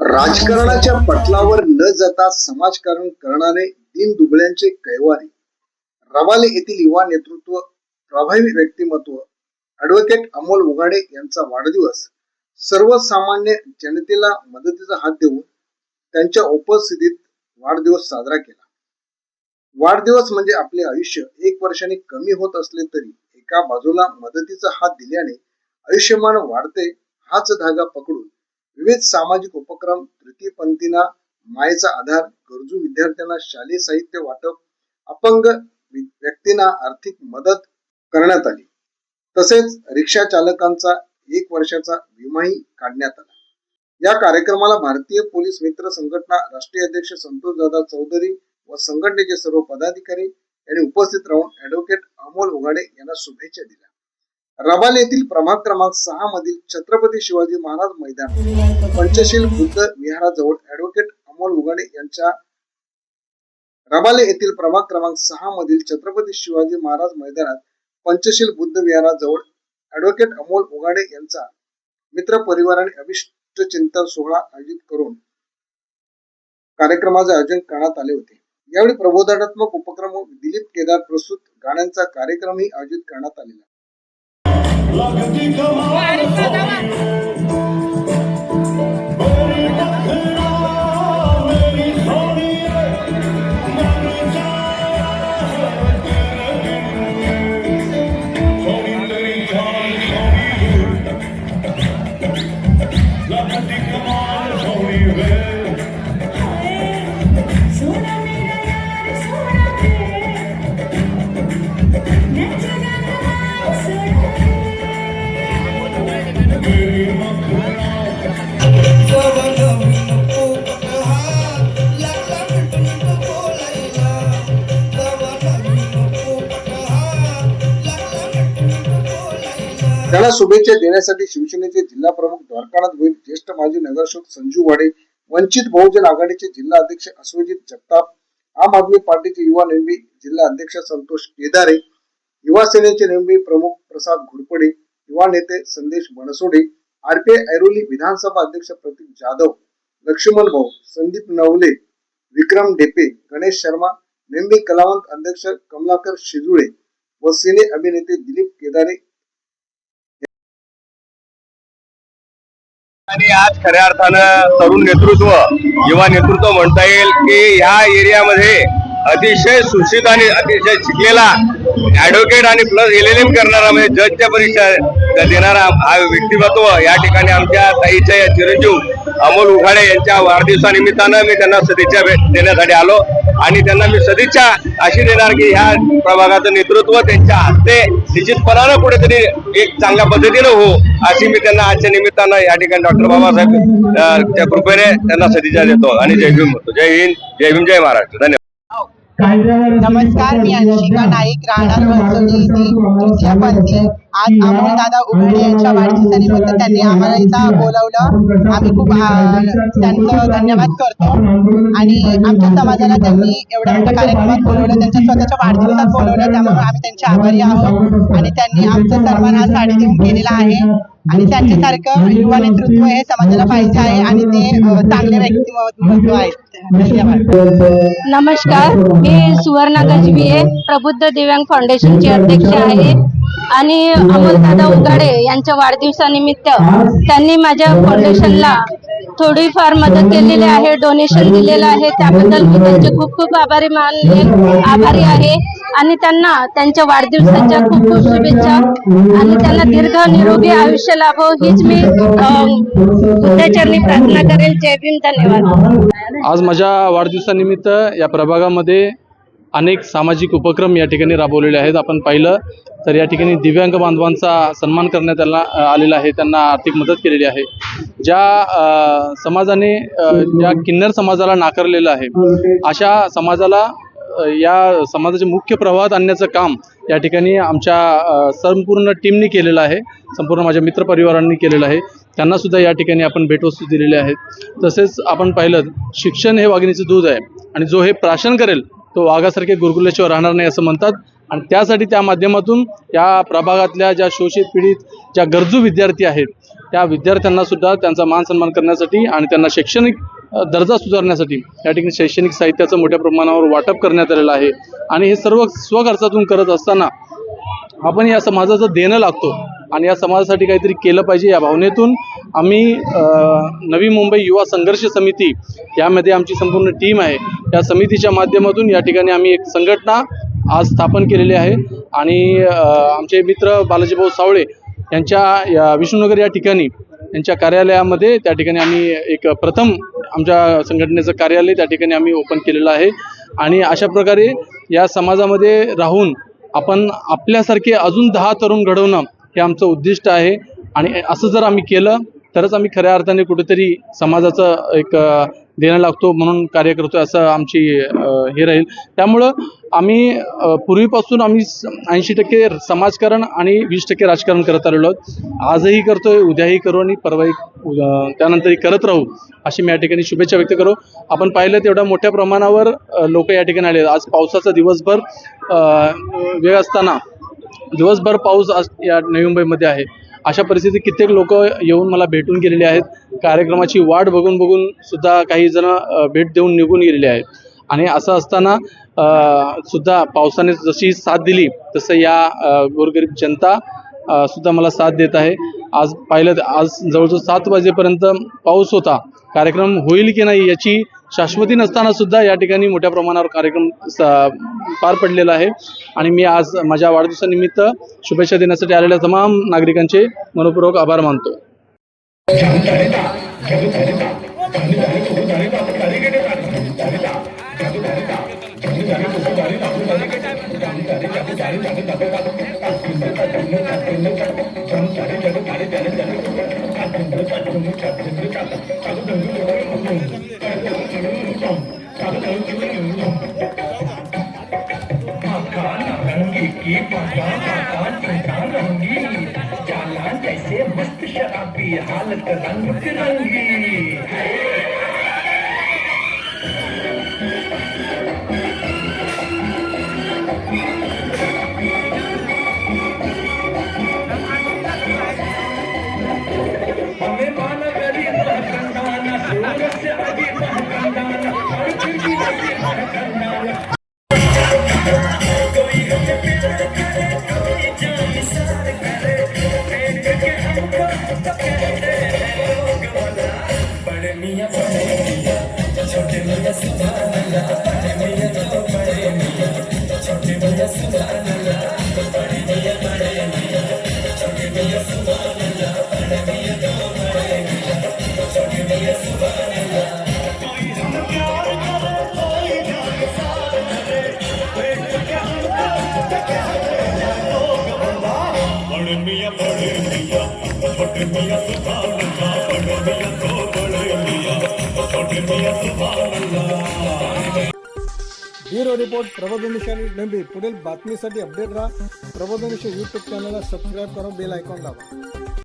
राजकारणाच्या पटलावर न जाता समाजकारण करणारे दिन दुबळ्यांचे कैवारी. रवाले येथील युवा नेतृत्व प्रभावी व्यक्तिमत्व ऍडव्होकेट अमोल उघाडे यांचा वाढदिवस सर्वसामान्य जनतेला मदतीचा हात देऊन त्यांच्या उपस्थितीत वाढदिवस साजरा केला. वाढदिवस म्हणजे आपले आयुष्य. एक वर्षाने कमी होत असले तरी एका बाजूला मदतीचा हात दिल्याने आयुष्यमान वाढते हाच धागा पकडून विविध सामाजिक उपक्रम तृतीयपंथींना मायेचा आधार गरजू विद्यार्थ्यांना शालेय साहित्य वाटप अपंग व्यक्तींना आर्थिक मदत करण्यात आली. तसेच रिक्षा चालकांचा एक वर्षाचा विमाही काढण्यात आला. या कार्यक्रमाला भारतीय पोलीस मित्र संघटना राष्ट्रीय अध्यक्ष संतोष दादा चौधरी व संघटनेचे सर्व पदाधिकारी यांनी उपस्थित राहून ऍडव्होकेट अमोल उघाडे यांना शुभेच्छा दिल्या. रबाल येथील प्रभाग क्रमांक सहा मधील छत्रपती शिवाजी महाराज मैदान. पंचशील बुद्ध विहाराजवळ ऍडव्होकेट अमोल उघाडे यांच्या रबाले येथील प्रभाग क्रमांक सहा मधील छत्रपती शिवाजी महाराज मैदानात पंचशील बुद्ध विहाराजवळ ऍडव्होकेट अमोल उघाडे यांचा मित्र परिवाराने अभिष्ट चिंतन सोहळा आयोजित करून कार्यक्रमाचे आयोजन करण्यात आले होते. यावेळी प्रबोधनात्मक उपक्रम दिलीप केदार प्रस्तुत गाण्यांचा कार्यक्रमही आयोजित करण्यात आलेला. लगती कमाल मेरी बखरा मेरी त्याला शुभेच्छा देण्यासाठी शिवसेनेचे जिल्हा प्रमुख द्वारकानाथ भोईर ज्येष्ठ माजी नगरसेवक संजू वाडे वंचित बहुजन आघाडीचे जिल्हा अध्यक्ष अस्वजित जगताप आम आदमी पार्टीचे युवा नेमबी जिल्हा अध्यक्ष संतोष केदारे युवा सेनेचे नेमबी प्रमुख प्रसाद घुरपडे युवा नेते संदेश बनसोडे आरपीआय ऐरोली विधानसभा अध्यक्ष प्रतीक जाधव लक्ष्मण भाऊ संदीप नवले विक्रम ढेपे गणेश शर्मा नेमबी कलावंत अध्यक्ष कमलाकर शिजुळे व सिने अभिनेते दिलीप केदारे आणि आज खऱ्या अर्थानं तरुण नेतृत्व युवा नेतृत्व म्हणता येईल की ह्या एरियामध्ये अतिशय सुशित आणि अतिशय शिकलेला ऍडव्होकेट आणि प्लस एल एल एम करणारा म्हणजे जजच्या परीक्षा देणारा हा व्यक्तिमत्व या ठिकाणी आमच्या ताईच्या या चिरंजीव अमोल उघाडे यांच्या वाढदिवसानिमित्तानं मी त्यांना सदिच्छा भेट देण्यासाठी आलो. आणि त्यांना मी सदिच्छा अशी देणार की ह्या प्रभागाचं नेतृत्व त्यांच्या हस्ते निश्चितपणानं कुठेतरी एक चांगल्या पद्धतीनं हो अशी मी त्यांना आजच्या निमित्तानं या ठिकाणी डॉक्टर बाबासाहेब त्या कृपेने त्यांना सदिच्छा देतो. आणि जय भीम म्हणतो जय हिंद जय भीम जय महाराष्ट्र. धन्यवाद. नमस्कार मी अंशिका नाईक राहणार आज अमोल दादा उघडे यांच्या वाढदिवसानिमित्त त्यांनी आम्हाला इथं बोलवलं. आम्ही खूप त्यांचं धन्यवाद करतो. आणि आमच्या समाजाला त्यांनी एवढ्या मोठ्या कार्यक्रमात बोलवलं त्यांच्या स्वतःच्या वाढदिवसात बोलवलं त्यामुळे आम्ही त्यांचे आभारी आहोत आणि त्यांनी आमचा सन्मान हा साडी देऊन केलेला आहे. आणि त्यांच्यासारखं युवा नेतृत्व हे समाजाला पाहिजे आहे आणि ते चांगले व्यक्तिमत्व आहेत. नमस्कार मी सुवर्णा गजबिये प्रबुद्ध दिव्यांग फाउंडेशनची अध्यक्ष आहे. आणि अमोलदादा उगाडे यांच्या वाढदिवसानिमित्त त्यांनी माझ्या फाउंडेशनला थोडीफार मदत केलेली आहे डोनेशन दिलेलं आहे. त्याबद्दल मी त्यांचे खूप खूप आभारी मानले आभारी आहे. आणि त्यांना त्यांच्या वाढदिवसाच्या खूप खूप शुभेच्छा. आणि त्यांना दीर्घ निरोगी आयुष्य लाभो. हीच मी प्रार्थना करेल. जय भीम. धन्यवाद. आज माझ्या वाढदिवसानिमित्त या प्रभागामध्ये अनेक सामाजिक उपक्रम या ठिकाणी राबवलेले आहेत. आपण पाहिलं तर या ठिकाणी दिव्यांग बांधवांचा सन्मान करण्यात आला आलेला आहे. त्यांना आर्थिक मदत केलेली आहे. ज्या समाजाने ज्या किन्नर समाजाला नाकारलेलं आहे अशा समाजाला या समाजाचे मुख्य प्रवाहात आणण्याचं काम या ठिकाणी आमच्या संपूर्ण टीमनी केलेलं आहे. संपूर्ण माझ्या मित्रपरिवारांनी केलेलं आहे. त्यांनासुद्धा या ठिकाणी आपण भेटवस्तू दिलेल्या आहेत तसेच आपण पाहिलं शिक्षण हे वाघिणीचं दूध आहे आणि जो हे प्राशन करेल तो वाघासारखे गुरगुल्याशिवाय राहणार नाही असं म्हणतात. आणि त्यासाठी त्या माध्यमातून या प्रभागातल्या ज्या शोषित पीडित ज्या गरजू विद्यार्थी आहेत त्या विद्यार्थ्यांनासुद्धा त्यांचा मान सन्मान करण्यासाठी आणि त्यांना शैक्षणिक दर्जा सुधारण्यासाठी या ठिकाणी शैक्षणिक साहित्याचं मोठ्या प्रमाणावर वाटप करण्यात आलेलं आहे. आणि हे सर्व स्वखर्चातून करत असताना आपण या समाजाचं देणं लागतो. आणि या समाजासाठी काहीतरी केलं पाहिजे या भावनेतून आम्ही नवी मुंबई युवा संघर्ष समिती यामध्ये आमची संपूर्ण टीम आहे. या समितीच्या माध्यमातून या ठिकाणी आम्ही एक संघटना आज स्थापन केलेली आहे. आणि आमचे मित्र बालाजीभाऊ सावळे यांच्या या विष्णुनगर या ठिकाणी यांच्या कार्यालयामध्ये त्या ठिकाणी आम्ही एक प्रथम आमच्या संघटनेचं कार्यालय त्या ठिकाणी आम्ही ओपन केलेलं आहे. आणि अशा प्रकारे या समाजामध्ये राहून आपण आपल्यासारखे अजून दहा तरुण घडवणं हे आमचं उद्दिष्ट आहे. आणि असं जर आम्ही केलं तरच आम्ही खऱ्या अर्थाने कुठेतरी समाजाचं एक देणं लागतो म्हणून कार्य करतो असं आमची हे राहील. त्यामुळं आम्ही पूर्वीपासून आम्ही ऐंशी टक्के समाजकारण आणि वीस टक्के राजकारण करत आलेलो आहोत. आजही करतोय उद्याही करू आणि परवाही त्यानंतरही करत राहू अशी मी या ठिकाणी शुभेच्छा व्यक्त करू. आपण पाहिलं तेवढ्या मोठ्या प्रमाणावर लोक या ठिकाणी आले आज पावसाचा दिवसभर वेळ असताना दिवसभर पाऊस आज या नवी मुंबईमध्ये आहे. अशा परिस्थितीत कित्येक लोक येऊन मला भेटून गेलेले आहेत. कार्यक्रमाची वाट बघून बघून सुद्धा काही जण भेट देऊन निघून गेलेले आहेत. आणि असं असताना सुद्धा पावसाने जशी साथ दिली तसं या गोरगरीब जनता सुद्धा मला साथ देत आहे. आज पाहिलं तर आज जवळजवळ सात वाजेपर्यंत पाऊस होता. कार्यक्रम होईल की नाही याची शाश्वती नसताना सुद्धा या ठिकाणी मोठ्या प्रमाणावर कार्यक्रम स- पार पडलेला आहे. आणि मी आज माझ्या वाढदिवसानिमित्त शुभेच्छा देण्यासाठी आलेल्या तमाम नागरिकांचे मनपूर्वक आभार मानतो. की पहचान पहचान पहचान रंगी चालान जैसे मस्त शराबी हालत रंग बिरंगी ब्युरो रिपोर्ट प्रबोधनिशा नंबी पुढील बातमीसाठी अपडेट राहा. प्रबोधनिशा यूट्यूब चॅनलला सबस्क्राईब करा बेल आयकॉन दाबा.